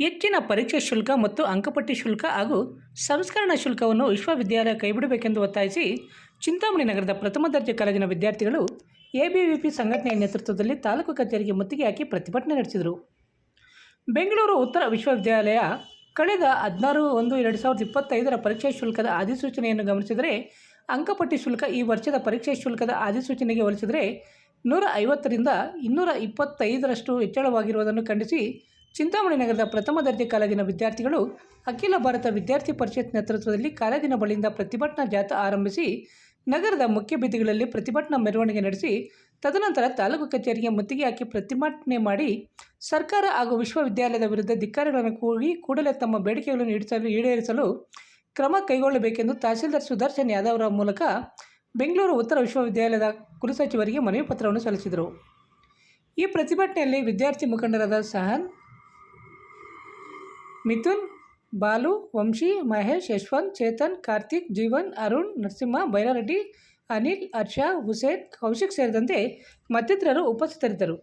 ಹೆಚ್ಚಿನ ಪರೀಕ್ಷೆ ಶುಲ್ಕ ಮತ್ತು ಅಂಕಪಟ್ಟಿ ಶುಲ್ಕ ಹಾಗೂ ಸಂಸ್ಕರಣಾ ಶುಲ್ಕವನ್ನು ವಿಶ್ವವಿದ್ಯಾಲಯ ಕೈಬಿಡಬೇಕೆಂದು ಒತ್ತಾಯಿಸಿ ಚಿಂತಾಮಣಿ ನಗರದ ಪ್ರಥಮ ದರ್ಜೆ ಕಾಲೇಜಿನ ವಿದ್ಯಾರ್ಥಿಗಳು ಎಬಿವಿಪಿ ಸಂಘಟನೆಯ ನೇತೃತ್ವದಲ್ಲಿ ತಾಲೂಕು ಕಚೇರಿಗೆ ಮುತ್ತಿಗೆ ಹಾಕಿ ಪ್ರತಿಭಟನೆ ನಡೆಸಿದರು. ಬೆಂಗಳೂರು ಉತ್ತರ ವಿಶ್ವವಿದ್ಯಾಲಯ ಕಳೆದ ಹದಿನಾರು ಒಂದು ಎರಡು ಸಾವಿರದ ಇಪ್ಪತ್ತೈದರ ಪರೀಕ್ಷಾ ಶುಲ್ಕದ ಅಧಿಸೂಚನೆಯನ್ನು ಗಮನಿಸಿದರೆ ಅಂಕಪಟ್ಟಿ ಶುಲ್ಕ ಈ ವರ್ಷದ ಪರೀಕ್ಷೆ ಶುಲ್ಕದ ಅಧಿಸೂಚನೆಗೆ ಹೋಲಿಸಿದರೆ ನೂರ ಐವತ್ತರಿಂದ ಇನ್ನೂರ ಇಪ್ಪತ್ತೈದರಷ್ಟು ಹೆಚ್ಚಳವಾಗಿರುವುದನ್ನು ಖಂಡಿಸಿ ಚಿಂತಾಮಣಿ ನಗರದ ಪ್ರಥಮ ದರ್ಜೆ ಕಾಲೇಜಿನ ವಿದ್ಯಾರ್ಥಿಗಳು ಅಖಿಲ ಭಾರತ ವಿದ್ಯಾರ್ಥಿ ಪರಿಷತ್ ನೇತೃತ್ವದಲ್ಲಿ ಕಾಲೇಜಿನ ಬಳಿಯಿಂದ ಪ್ರತಿಭಟನಾ ಜಾಥಾ ಆರಂಭಿಸಿ ನಗರದ ಮುಖ್ಯ ಬೀದಿಗಳಲ್ಲಿ ಪ್ರತಿಭಟನಾ ಮೆರವಣಿಗೆ ನಡೆಸಿ ತದನಂತರ ತಾಲೂಕು ಕಚೇರಿಗೆ ಮುತ್ತಿಗೆ ಹಾಕಿ ಪ್ರತಿಭಟನೆ ಮಾಡಿ ಸರ್ಕಾರ ಹಾಗೂ ವಿಶ್ವವಿದ್ಯಾಲಯದ ವಿರುದ್ಧ ಧಿಕ್ಕಾರಗಳನ್ನು ಕೂಗಿ ಕೂಡಲೇ ತಮ್ಮ ಬೇಡಿಕೆಗಳನ್ನು ಈಡೇರಿಸಲು ಈಡೇರಿಸಲು ಕ್ರಮ ಕೈಗೊಳ್ಳಬೇಕೆಂದು ತಹಸೀಲ್ದಾರ್ ಸುದರ್ಶನ್ ಯಾದವ್ ಅವರ ಮೂಲಕ ಬೆಂಗಳೂರು ಉತ್ತರ ವಿಶ್ವವಿದ್ಯಾಲಯದ ಕುಲಸಚಿವರಿಗೆ ಮನವಿ ಪತ್ರವನ್ನು ಸಲ್ಲಿಸಿದರು. ಈ ಪ್ರತಿಭಟನೆಯಲ್ಲಿ ವಿದ್ಯಾರ್ಥಿ ಮುಖಂಡರಾದ ಸಹನ್ ಮಿಥುನ್ ಬಾಲು ವಂಶಿ ಮಹೇಶ್ ಯಶ್ವಂತ್ ಚೇತನ್ ಕಾರ್ತಿಕ್ ಜೀವನ್ ಅರುಣ್ ನರಸಿಂಹ ಬೈರಾರೆಡ್ಡಿ ಅನಿಲ್ ಹರ್ಷ ಹುಸೇನ್ ಕೌಶಿಕ್ ಸೇರಿದಂತೆ ಮತ್ತಿತರರು ಉಪಸ್ಥಿತರಿದ್ದರು.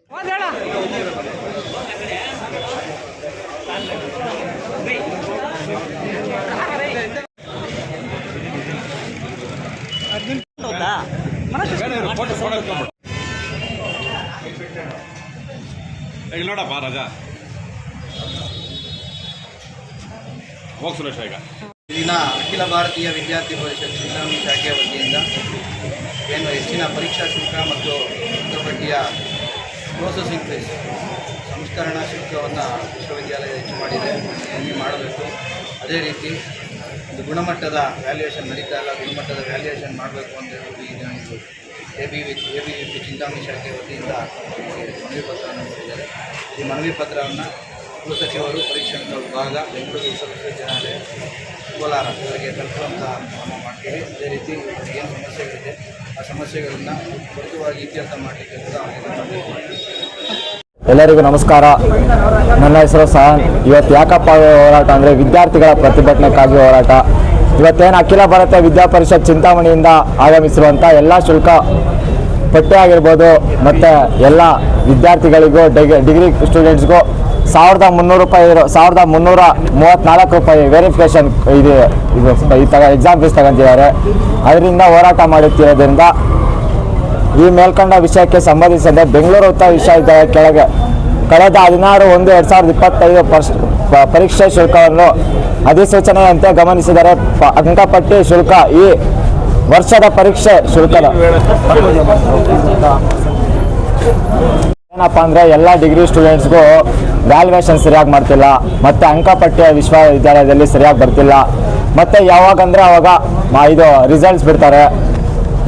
ಇಲ್ಲಿ ನೋಡಪ್ಪ ರಾಜ. ಹೋಗ್ ಸುರೇಶ್ ಈಗ. ಇಲ್ಲಿನ ಅಖಿಲ ಭಾರತೀಯ ವಿದ್ಯಾರ್ಥಿ ಪರಿಷತ್ ಶಿಕ್ಷಣ ಶಾಖೆಯ ವತಿಯಿಂದ ಏನು ಹೆಚ್ಚಿನ ಪರೀಕ್ಷಾ ಶುಲ್ಕ ಮತ್ತು ಅಂಕಪಟ್ಟಿಯ ಪ್ರೋಸೆಸಿಂಗ್ ಫೀಸ್ ಸಂಸ್ಕರಣಾ ಶುಲ್ಕವನ್ನು ವಿಶ್ವವಿದ್ಯಾಲಯ ಹೆಚ್ಚು ಮಾಡಿದೆ, ಕಮ್ಮಿ ಮಾಡಬೇಕು. ಅದೇ ರೀತಿ ಒಂದು ಗುಣಮಟ್ಟದ ವ್ಯಾಲ್ಯೂಯೇಷನ್ ನಡೀತಾ ಇಲ್ಲ, ಗುಣಮಟ್ಟದ ವ್ಯಾಲ್ಯೂಯೇಷನ್ ಮಾಡಬೇಕು ಅಂತ ಹೇಳಿ ಈಗ A B V A B V P Chintamani ಶಾಖೆ ವತಿಯಿಂದ ಮನವಿ ಪತ್ರವನ್ನು ಕೊಟ್ಟಿದ್ದಾರೆ. ಈ ಮನವಿ ಪತ್ರವನ್ನು ಕುಲಸಚಿವರು ಪರೀಕ್ಷಾ ವಿಭಾಗ ಬೆಂಗಳೂರು ವಿಶ್ವವಿದ್ಯಾಲಯ ಕೋಲಾರ ಇವರಿಗೆ ತಲುಪುವಂತಹ ಕ್ರಮ ಮಾಡ್ತೀವಿ. ಅದೇ ರೀತಿ ಏನು ಸಮಸ್ಯೆಗಳಿದೆ, ಆ ಸಮಸ್ಯೆಗಳನ್ನು ತ್ವರಿತವಾಗಿ ಇತ್ಯರ್ಥ ಮಾಡಲಿಕ್ಕೆ ಕೂಡ ಎಲ್ಲರಿಗೂ ನಮಸ್ಕಾರ. ನನ್ನ ಹೆಸರು ಸಹನ್. ಇವತ್ತು ಯಾಕಪ್ಪ ಹೋರಾಟ ಅಂದರೆ ವಿದ್ಯಾರ್ಥಿಗಳ ಪ್ರತಿಭಟನೆಗಾಗಿ ಹೋರಾಟ. ಇವತ್ತೇನು ಅಖಿಲ ಭಾರತ ವಿದ್ಯಾಪರಿಷತ್ ಚಿಂತಾಮಣಿಯಿಂದ ಆಗಮಿಸಿರುವಂಥ ಎಲ್ಲ ಶುಲ್ಕ ಪಟ್ಟೆ ಆಗಿರ್ಬೋದು, ಮತ್ತು ಎಲ್ಲ ವಿದ್ಯಾರ್ಥಿಗಳಿಗೂ ಡಿಗ್ರಿ ಸ್ಟೂಡೆಂಟ್ಸ್ಗೂ ಸಾವಿರದ ಮುನ್ನೂರು ರೂಪಾಯಿ ಇರೋ, ಸಾವಿರದ ಮುನ್ನೂರ ಮೂವತ್ತ್ನಾಲ್ಕು ರೂಪಾಯಿ ವೆರಿಫಿಕೇಶನ್ ಇದು ಈ ತಗ ಎಕ್ಸಾಮ್ ಫೀಸ್ ತಗೊಂತಿದ್ದಾರೆ. ಅದರಿಂದ ಹೋರಾಟ ಮಾಡುತ್ತಿರೋದ್ರಿಂದ ಈ ಮೇಲ್ಕಂಡ ವಿಷಯಕ್ಕೆ ಸಂಬಂಧಿಸಿದಂತೆ ಬೆಂಗಳೂರು ಉತ್ತರ ವಿಶ್ವವಿದ್ಯಾಲಯ ಕೆಳಗೆ ಕಳೆದ ಹದಿನಾರು ಒಂದು ಎರಡು ಸಾವಿರದ ಇಪ್ಪತ್ತೈದು ಪರ್ಸ್ ಪರೀಕ್ಷೆ ಶುಲ್ಕವನ್ನು ಅಧಿಸೂಚನೆಯಂತೆ ಗಮನಿಸಿದರೆ ಅಂಕಪಟ್ಟಿ ಶುಲ್ಕ ಈ ವರ್ಷದ ಪರೀಕ್ಷೆ ಶುಲ್ಕದ. ಏನಪ್ಪ ಅಂದರೆ ಎಲ್ಲ ಡಿಗ್ರಿ ಸ್ಟೂಡೆಂಟ್ಸ್ಗೂ ವ್ಯಾಲ್ಯೂಯೇಷನ್ ಸರಿಯಾಗಿ ಮಾಡ್ತಿಲ್ಲ, ಮತ್ತು ಅಂಕಪಟ್ಟಿಯ ವಿಶ್ವವಿದ್ಯಾಲಯದಲ್ಲಿ ಸರಿಯಾಗಿ ಬರ್ತಿಲ್ಲ. ಮತ್ತು ಯಾವಾಗ ಅಂದರೆ ಅವಾಗ ಮಾ ಇದು ರಿಸಲ್ಟ್ಸ್ ಬಿಡ್ತಾರೆ.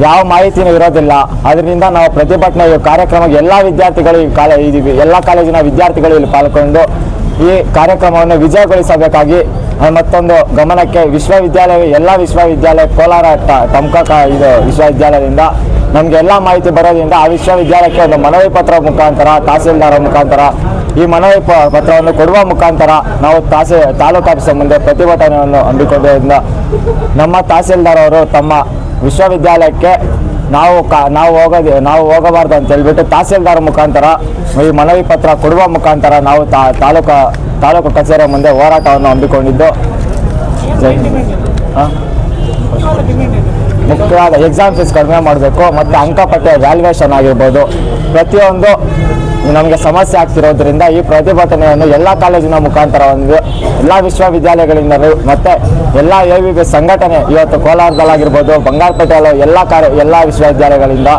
ಯಾವ ಮಾಹಿತಿನೂ ಇರೋದಿಲ್ಲ. ಅದರಿಂದ ನಾವು ಪ್ರತಿಭಟನೆ ಕಾರ್ಯಕ್ರಮಕ್ಕೆ ಎಲ್ಲ ವಿದ್ಯಾರ್ಥಿಗಳು ಈ ಕಾಲೇ ಎಲ್ಲ ಕಾಲೇಜಿನ ವಿದ್ಯಾರ್ಥಿಗಳು ಇಲ್ಲಿ ಪಾಲ್ಗೊಂಡು ಈ ಕಾರ್ಯಕ್ರಮವನ್ನು ವಿಜಯಗೊಳಿಸಬೇಕಾಗಿ ಮತ್ತೊಂದು ಗಮನಕ್ಕೆ ವಿಶ್ವವಿದ್ಯಾಲಯ ಎಲ್ಲ ವಿಶ್ವವಿದ್ಯಾಲಯ ಕೋಲಾರ ಟಮ್ಕ ಇದು ವಿಶ್ವವಿದ್ಯಾಲಯದಿಂದ ನಮಗೆ ಎಲ್ಲ ಮಾಹಿತಿ ಬರೋದ್ರಿಂದ ಆ ವಿಶ್ವವಿದ್ಯಾಲಯಕ್ಕೆ ಒಂದು ಮನವಿ ಪತ್ರ ಮುಖಾಂತರ ತಹಸೀಲ್ದಾರ ಮುಖಾಂತರ ಈ ಮನವಿ ಪತ್ರವನ್ನು ಕೊಡುವ ಮುಖಾಂತರ ನಾವು ತಹಸೀ ತಾಲೂಕು ಆಫೀಸ್ ಮುಂದೆ ಪ್ರತಿಭಟನೆಯನ್ನು ಹಮ್ಮಿಕೊಂಡಿದ್ದರಿಂದ ನಮ್ಮ ತಹಸೀಲ್ದಾರ್ ಅವರು ತಮ್ಮ ವಿಶ್ವವಿದ್ಯಾಲಯಕ್ಕೆ ನಾವು ಕಾ ನಾವು ಹೋಗೋದು ನಾವು ಹೋಗಬಾರ್ದು ಅಂತ ಹೇಳ್ಬಿಟ್ಟು ತಹಸೀಲ್ದಾರ್ ಮುಖಾಂತರ ಈ ಮನವಿ ಪತ್ರ ಕೊಡುವ ಮುಖಾಂತರ ನಾವು ತಾ ತಾಲೂಕು ತಾಲೂಕು ಕಚೇರಿಯ ಮುಂದೆ ಹೋರಾಟವನ್ನು ಹಮ್ಮಿಕೊಂಡಿದ್ದು. ಮುಖ್ಯವಾದ ಎಕ್ಸಾಮ್ ಫೀಸ್ ಕಡಿಮೆ ಮಾಡಬೇಕು ಮತ್ತು ಅಂಕಪಟ್ಟೆ ವ್ಯಾಲ್ಯೂಯೇಷನ್ ಆಗಿರ್ಬೋದು. ಪ್ರತಿಯೊಂದು ನಮಗೆ ಸಮಸ್ಯೆ ಆಗ್ತಿರೋದ್ರಿಂದ ಈ ಪ್ರತಿಭಟನೆಯನ್ನು ಎಲ್ಲ ಕಾಲೇಜಿನ ಮುಖಾಂತರ ಒಂದು ಎಲ್ಲ ವಿಶ್ವವಿದ್ಯಾಲಯಗಳಿಂದಲೂ ಮತ್ತು ಎಲ್ಲ ಎ ವಿ ಬಿ ಸಂಘಟನೆ ಇವತ್ತು ಕೋಲಾರದಲ್ಲಾಗಿರ್ಬೋದು, ಬಂಗಾರಪೇಟೆಯಲ್ಲೂ ಎಲ್ಲ ಕಾರ್ಯ ಎಲ್ಲ ವಿಶ್ವವಿದ್ಯಾಲಯಗಳಿಂದ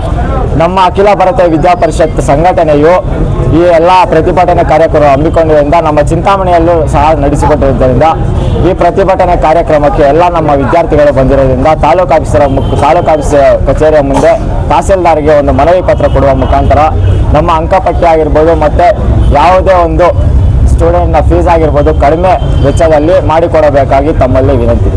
ನಮ್ಮ ಅಖಿಲ ಭಾರತ ವಿದ್ಯಾಪರಿಷತ್ ಸಂಘಟನೆಯು ಈ ಎಲ್ಲ ಪ್ರತಿಭಟನೆ ಕಾರ್ಯಕ್ರಮ ಹಮ್ಮಿಕೊಂಡಿದ್ದರಿಂದ ನಮ್ಮ ಚಿಂತಾಮಣಿಯಲ್ಲೂ ಸಹ ನಡೆಸಿಕೊಟ್ಟಿದ್ದರಿಂದ ಈ ಪ್ರತಿಭಟನೆ ಕಾರ್ಯಕ್ರಮಕ್ಕೆ ಎಲ್ಲ ನಮ್ಮ ವಿದ್ಯಾರ್ಥಿಗಳು ಬಂದಿರೋದ್ರಿಂದ ತಾಲೂಕು ಆಫೀಸರ ಮುಖ, ತಾಲೂಕು ಆಫೀಸ್ ಕಚೇರಿಯ ಮುಂದೆ ತಹಸೀಲ್ದಾರ್ಗೆ ಒಂದು ಮನವಿ ಪತ್ರ ಕೊಡುವ ಮುಖಾಂತರ, ನಮ್ಮ ಅಂಕಪಟ್ಟಿ ಆಗಿರ್ಬೋದು ಮತ್ತು ಯಾವುದೇ ಒಂದು ಸ್ಟೂಡೆಂಟ್ನ ಫೀಸ್ ಆಗಿರ್ಬೋದು ಕಡಿಮೆ ವೆಚ್ಚದಲ್ಲಿ ಮಾಡಿಕೊಡಬೇಕಾಗಿ ತಮ್ಮಲ್ಲಿ ವಿನಂತಿ.